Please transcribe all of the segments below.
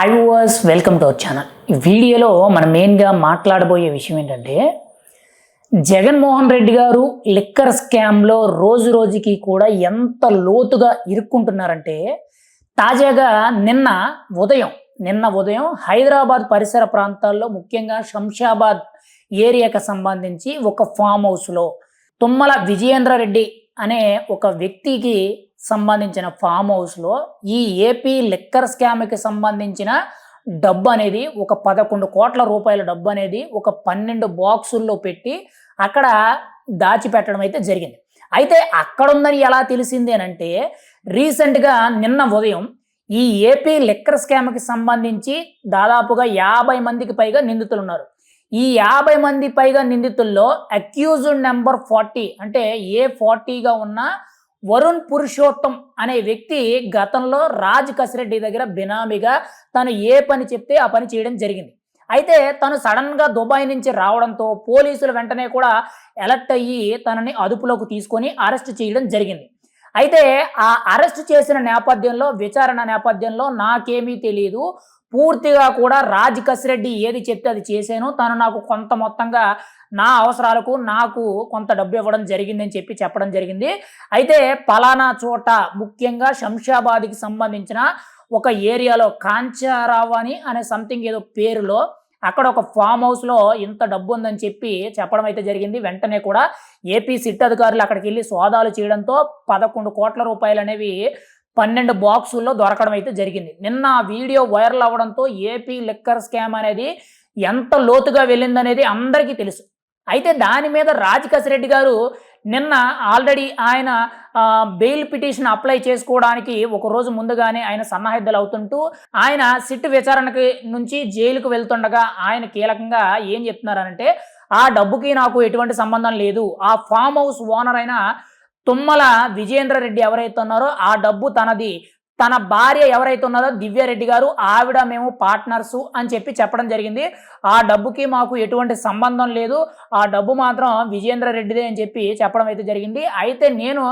Hi viewers welcome to our channel ఈ వీడియోలో మనం మెయిన్గా మాట్లాడబోయే విషయం ఏంటంటే జగన్మోహన్ రెడ్డి గారు లిక్కర్ స్కామ్లో రోజు రోజుకి కూడా ఎంత లోతుగా ఇరుక్కుంటున్నారంటే తాజాగా నిన్న ఉదయం నిన్న ఉదయం హైదరాబాద్ పరిసర ప్రాంతాల్లో ముఖ్యంగా శంషాబాద్ ఏరియాకి సంబంధించి ఒక ఫామ్ హౌస్లో తుమ్మల విజయేంద్ర రెడ్డి అనే ఒక వ్యక్తికి సంబంధించిన ఫామ్ హౌస్లో ఈ ఏపీ లిక్కర్ స్కామ్కి సంబంధించిన డబ్బు అనేది ఒక పదకొండు కోట్ల రూపాయల డబ్బు అనేది ఒక పన్నెండు బాక్సుల్లో పెట్టి అక్కడ దాచిపెట్టడం అయితే జరిగింది. అయితే అక్కడ ఉందని ఎలా తెలిసింది అని అంటే రీసెంట్గా నిన్న ఉదయం ఈ ఏపీ లిక్కర్ స్కామ్కి సంబంధించి దాదాపుగా యాభై మందికి పైగా నిందితులు ఉన్నారు ఈ యాభై మంది పైగా నిందితుల్లో అక్యూజ్డ్ నెంబర్ ఫార్టీ అంటే ఏ ఫార్టీగా ఉన్న వరుణ్ పురుషోత్తం అనే వ్యక్తి గతంలో రాజ్ కసిరెడ్డి దగ్గర బినామీగా తను ఏ పని చెప్తే ఆ పని చేయడం జరిగింది. అయితే తను సడన్గా దుబాయ్ నుంచి రావడంతో పోలీసులు వెంటనే కూడా అలర్ట్ అయ్యి తనని అదుపులోకి తీసుకొని అరెస్ట్ చేయడం జరిగింది. అయితే ఆ అరెస్ట్ చేసిన నేపథ్యంలో విచారణ నేపథ్యంలో నాకేమీ తెలియదు పూర్తిగా కూడా రాజ్ కసిరెడ్డి ఏది చెప్తే అది చేశాను. తను నాకు కొంత మొత్తంగా నా అవసరాలకు నాకు కొంత డబ్బు ఇవ్వడం జరిగిందని చెప్పి చెప్పడం జరిగింది. అయితే పలానా చోట ముఖ్యంగా శంషాబాద్కి సంబంధించిన ఒక ఏరియాలో కాంచారావు అని అనే సంథింగ్ ఏదో పేరులో అక్కడ ఒక ఫామ్ హౌస్లో ఇంత డబ్బు ఉందని చెప్పి చెప్పడం అయితే జరిగింది. వెంటనే కూడా ఏపీ సిట్ అధికారులు అక్కడికి వెళ్ళి సోదాలు చేయడంతో పదకొండు కోట్ల రూపాయలు అనేవి పన్నెండు బాక్సుల్లో దొరకడం అయితే జరిగింది. నిన్న వీడియో వైరల్ అవ్వడంతో ఏపీ లిక్కర్ స్కామ్ అనేది ఎంత లోతుగా వెళ్ళిందనేది అందరికీ తెలుసు. అయితే దాని మీద రాజ్ కసిరెడ్డి గారు నిన్న ఆల్రెడీ ఆయన బెయిల్ పిటిషన్ అప్లై చేసుకోవడానికి ఒక రోజు ముందుగానే ఆయన సన్నాహితులు అవుతుంటూ ఆయన సిట్ విచారణకి నుంచి జైలుకు వెళ్తుండగా ఆయన కీలకంగా ఏం చెప్తున్నారంటే ఆ డబ్బుకి నాకు ఎటువంటి సంబంధం లేదు. ఆ ఫామ్ హౌస్ ఓనర్ అయిన తుమ్మల విజయేంద్ర రెడ్డి ఎవరైతే ఉన్నారో ఆ డబ్బు తనది. తన భార్య ఎవరైతే ఉన్నదో దివ్యారెడ్డి గారు ఆవిడ మేము పార్ట్నర్సు అని చెప్పి చెప్పడం జరిగింది. ఆ డబ్బుకి మాకు ఎటువంటి సంబంధం లేదు. ఆ డబ్బు మాత్రం విజయేంద్ర రెడ్డిదే అని చెప్పి చెప్పడం అయితే జరిగింది. అయితే నేను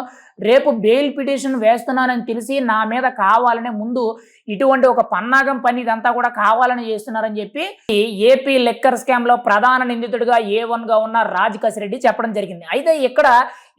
రేపు బెయిల్ పిటిషన్ వేస్తున్నానని తెలిసి నా మీద కావాలనే ముందు ఇటువంటి ఒక పన్నాగం పని ఇదంతా కూడా కావాలని చేస్తున్నారని చెప్పి ఏపీ లెక్కర్ స్కామ్లో ప్రధాన నిందితుడిగా ఏ వన్గా ఉన్న రాజ్ కసిరెడ్డి చెప్పడం జరిగింది. అయితే ఇక్కడ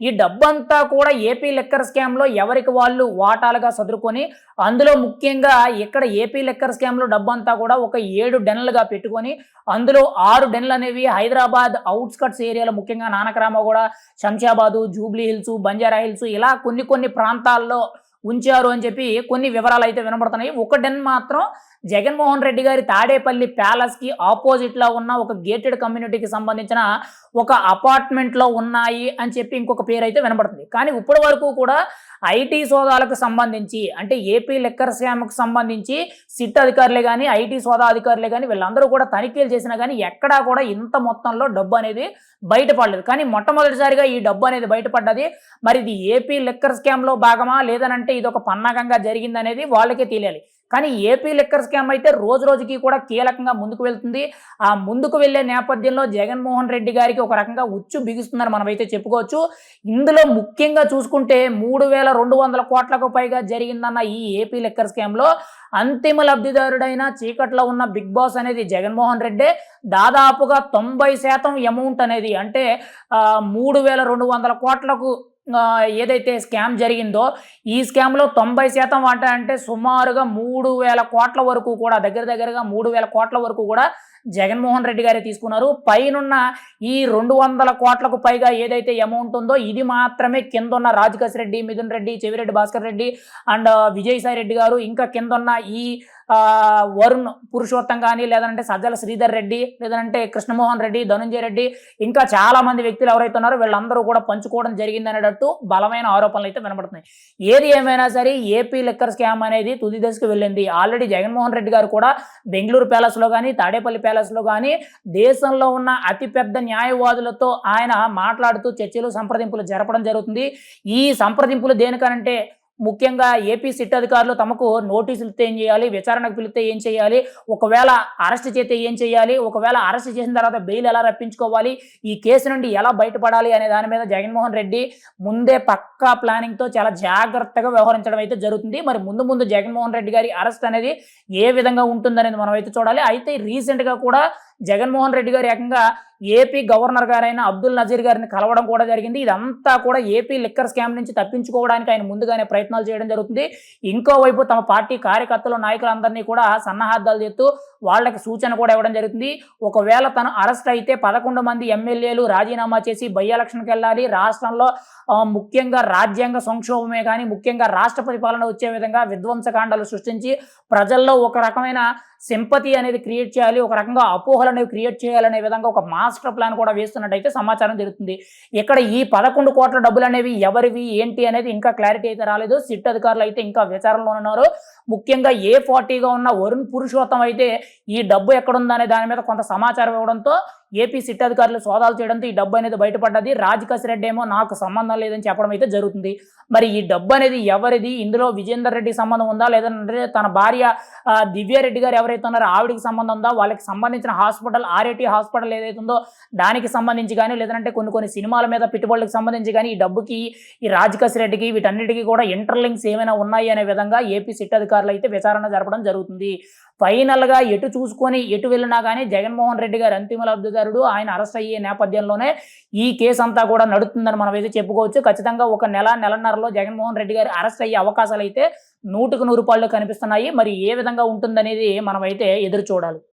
ఈ డబ్బంతా కూడా ఏపీ లెక్కర్ స్కామ్లో ఎవరికి వాళ్ళు వాటాలుగా సదురుకొని అందులో ముఖ్యంగా ఇక్కడ ఏపీ లెక్కర్ స్కామ్లో డబ్బంతా కూడా ఒక ఏడు డెన్లుగా పెట్టుకొని అందులో ఆరు డెన్లు అనేవి హైదరాబాద్ అవుట్స్కట్స్ ఏరియాలో ముఖ్యంగా Nanakramguda Shamshabad Jubilee Hills Banjara Hills ఇలా కొన్ని కొన్ని ప్రాంతాల్లో ఉంచారు అని చెప్పి కొన్ని వివరాలు అయితే వినబడుతున్నాయి. ఒక మాత్రం జగన్మోహన్ రెడ్డి గారి తాడేపల్లి ప్యాలెస్కి ఆపోజిట్లో ఉన్న ఒక గేటెడ్ కమ్యూనిటీకి సంబంధించిన ఒక అపార్ట్మెంట్లో ఉన్నాయి అని చెప్పి ఇంకొక పేరు అయితే వినబడుతుంది. కానీ ఇప్పటి వరకు కూడా ఐటీ సోదాలకు సంబంధించి అంటే ఏపీ లెక్కర్ స్కామ్కి సంబంధించి సిట్ అధికారులే కానీ ఐటీ సోదా అధికారులే కానీ వీళ్ళందరూ కూడా తనిఖీలు చేసినా కానీ ఎక్కడా కూడా ఇంత మొత్తంలో డబ్బు అనేది బయటపడలేదు. కానీ మొట్టమొదటిసారిగా ఈ డబ్బు అనేది బయటపడ్డది. మరి ఇది ఏపీ లెక్కర్ స్కామ్లో భాగమా? లేదనంటే ఇది ఒక పన్నాగంగా జరిగిందనేది వాళ్ళకే తెలియాలి. కానీ ఏపీ లిక్కర్ స్కామ్ అయితే రోజు రోజుకి కూడా కీలకంగా ముందుకు వెళ్తుంది. ఆ ముందుకు వెళ్ళే నేపథ్యంలో జగన్మోహన్ రెడ్డి గారికి ఒక రకంగా ఉచ్చు బిగుస్తుందని మనమైతే చెప్పుకోవచ్చు. ఇందులో ముఖ్యంగా చూసుకుంటే మూడు వేల రెండు వందల కోట్లకు పైగా జరిగిందన్న ఈ ఏపీ లిక్కర్ స్కామ్లో అంతిమ లబ్ధిదారుడైన చీకట్లో ఉన్న బిగ్ బాస్ అనేది జగన్మోహన్ రెడ్డే దాదాపుగా తొంభై శాతం అమౌంట్ అనేది అంటే మూడు వేల రెండు వందల కోట్లకు ఏదైతే స్కామ్ జరిగిందో ఈ స్కామ్లో తొంభై శాతం వాటా అంటే సుమారుగా మూడు వేల కోట్ల వరకు కూడా దగ్గర దగ్గరగా మూడు వేల కోట్ల వరకు కూడా జగన్మోహన్ రెడ్డి గారే తీసుకున్నారు. పైనున్న ఈ రెండు వందల కోట్లకు పైగా ఏదైతే అమౌంట్ ఉందో ఇది మాత్రమే కింద ఉన్న రాజకేశ్ రెడ్డి మిథున్ రెడ్డి చెవిరెడ్డి భాస్కర్ రెడ్డి అండ్ విజయసాయి రెడ్డి గారు. ఇంకా కింద ఉన్న ఈ వరుణ్ పురుషోత్తం కానీ లేదంటే సజ్జల శ్రీధర్ రెడ్డి లేదంటే కృష్ణమోహన్ రెడ్డి ధనుంజయ రెడ్డి ఇంకా చాలా మంది వ్యక్తులు ఎవరైతే ఉన్నారో వీళ్ళందరూ కూడా పంచుకోవడం జరిగింది అనేటట్టు బలమైన ఆరోపణలు అయితే వినబడుతున్నాయి. ఏది ఏమైనా సరే ఏపీ లెక్కర్ స్కామ్ అనేది తుది దశకు వెళ్ళింది. ఆల్రెడీ జగన్మోహన్ రెడ్డి గారు కూడా బెంగళూరు ప్యాలెస్లో కానీ తాడేపల్లి ప్యాలెస్లో కానీ దేశంలో ఉన్న అతిపెద్ద న్యాయవాదులతో ఆయన మాట్లాడుతూ చర్చలు సంప్రదింపులు జరపడం జరుగుతుంది. ఈ సంప్రదింపులు దేనికనంటే ముఖ్యంగా ఏపీ సిట్ అధికారులు తమకు నోటీసులు ఇస్తే ఏం చేయాలి? విచారణకు పిలిస్తే ఏం చేయాలి? ఒకవేళ అరెస్ట్ చేస్తే ఏం చేయాలి? ఒకవేళ అరెస్ట్ చేసిన తర్వాత బెయిల్ ఎలా రప్పించుకోవాలి? ఈ కేసు నుండి ఎలా బయటపడాలి అనే దాని మీద జగన్మోహన్ రెడ్డి ముందే పక్కా ప్లానింగ్తో చాలా జాగ్రత్తగా వ్యవహరించడం అయితే జరుగుతుంది. మరి ముందు ముందు జగన్మోహన్ రెడ్డి గారి అరెస్ట్ అనేది ఏ విధంగా ఉంటుందనేది మనం అయితే చూడాలి. అయితే రీసెంట్గా కూడా జగన్మోహన్ రెడ్డి గారు ఏకంగా ఏపీ గవర్నర్ గారైన అబ్దుల్ నజీర్ గారిని కలవడం కూడా జరిగింది. ఇదంతా కూడా ఏపీ లిక్కర్ స్కామ్ నుంచి తప్పించుకోవడానికి ఆయన ముందుగానే ప్రయత్నాలు చేయడం జరుగుతుంది. ఇంకోవైపు తమ పార్టీ కార్యకర్తలు నాయకులందరినీ కూడా సన్నాహార్థాలు చేస్తూ వాళ్ళకి సూచన కూడా ఇవ్వడం జరుగుతుంది. ఒకవేళ తను అరెస్ట్ అయితే పదకొండు మంది ఎమ్మెల్యేలు రాజీనామా చేసి బై ఎలక్షన్కి వెళ్ళాలి. రాష్ట్రంలో ముఖ్యంగా రాజ్యాంగ సంక్షోభమే కానీ ముఖ్యంగా రాష్ట్ర పరిపాలన వచ్చే విధంగా విధ్వంసకాండాలు సృష్టించి ప్రజల్లో ఒక రకమైన సింపతి అనేది క్రియేట్ చేయాలి ఒక రకంగా అపోహలు అనేవి క్రియేట్ చేయాలనే విధంగా ఒక మాస్టర్ ప్లాన్ కూడా వేస్తున్నట్టయితే సమాచారం జరుగుతుంది. ఇక్కడ ఈ పదకొండు కోట్ల డబ్బులు అనేవి ఎవరివి ఏంటి అనేది ఇంకా క్లారిటీ అయితే రాలేదు. సిట్ అధికారులు అయితే ఇంకా విచారణలో ఉన్నారు. ముఖ్యంగా ఏ ఫార్టీగా ఉన్న వరుణ్ పురుషోత్తం అయితే ఈ డబ్బు ఎక్కడుందనే దాని మీద కొంత సమాచారం ఇవ్వడంతో ఏపీ సిట్ అధికారులు సోదాలు చేయడంతో ఈ డబ్బు అనేది బయటపడ్డది. రాజ్ రెడ్డి ఏమో నాకు సంబంధం లేదని చెప్పడం అయితే జరుగుతుంది. మరి ఈ డబ్బు అనేది ఎవరిది? ఇందులో విజేందర్ రెడ్డి సంబంధం ఉందా? లేదంటే తన భార్య దివ్యారెడ్డి గారు ఎవరైతే ఉన్నారో ఆవిడికి సంబంధం ఉందా? వాళ్ళకి సంబంధించిన హాస్పిటల్ ఆర్ఏటీ హాస్పిటల్ ఏదైతే ఉందో దానికి సంబంధించి కానీ లేదంటే కొన్ని కొన్ని సినిమాల మీద పెట్టుబడులకు సంబంధించి కానీ ఈ డబ్బుకి ఈ రాజకస్ రెడ్డికి వీటన్నిటికీ కూడా ఇంటర్లింక్స్ ఏమైనా ఉన్నాయి అనే విధంగా ఏపీ సిట్ అధికారులు అయితే విచారణ జరపడం జరుగుతుంది. ఫైనల్గా ఎటు చూసుకొని ఎటు వెళ్ళినా కానీ జగన్మోహన్ రెడ్డి గారు అంతిమ లబ్ధిదారుడు. ఆయన అరెస్ట్ అయ్యే నేపథ్యంలోనే ఈ కేసు అంతా కూడా నడుస్తుందని మనం అయితే చెప్పుకోవచ్చు. ఖచ్చితంగా ఒక నెల నెలన్నరలో జగన్మోహన్ రెడ్డి గారు అరెస్ట్ అయ్యే అవకాశాలు అయితే నూటుకు నూరు పాళ్ళు కనిపిస్తున్నాయి. మరి ఏ విధంగా ఉంటుందనేది మనం అయితే ఎదురు చూడాలి.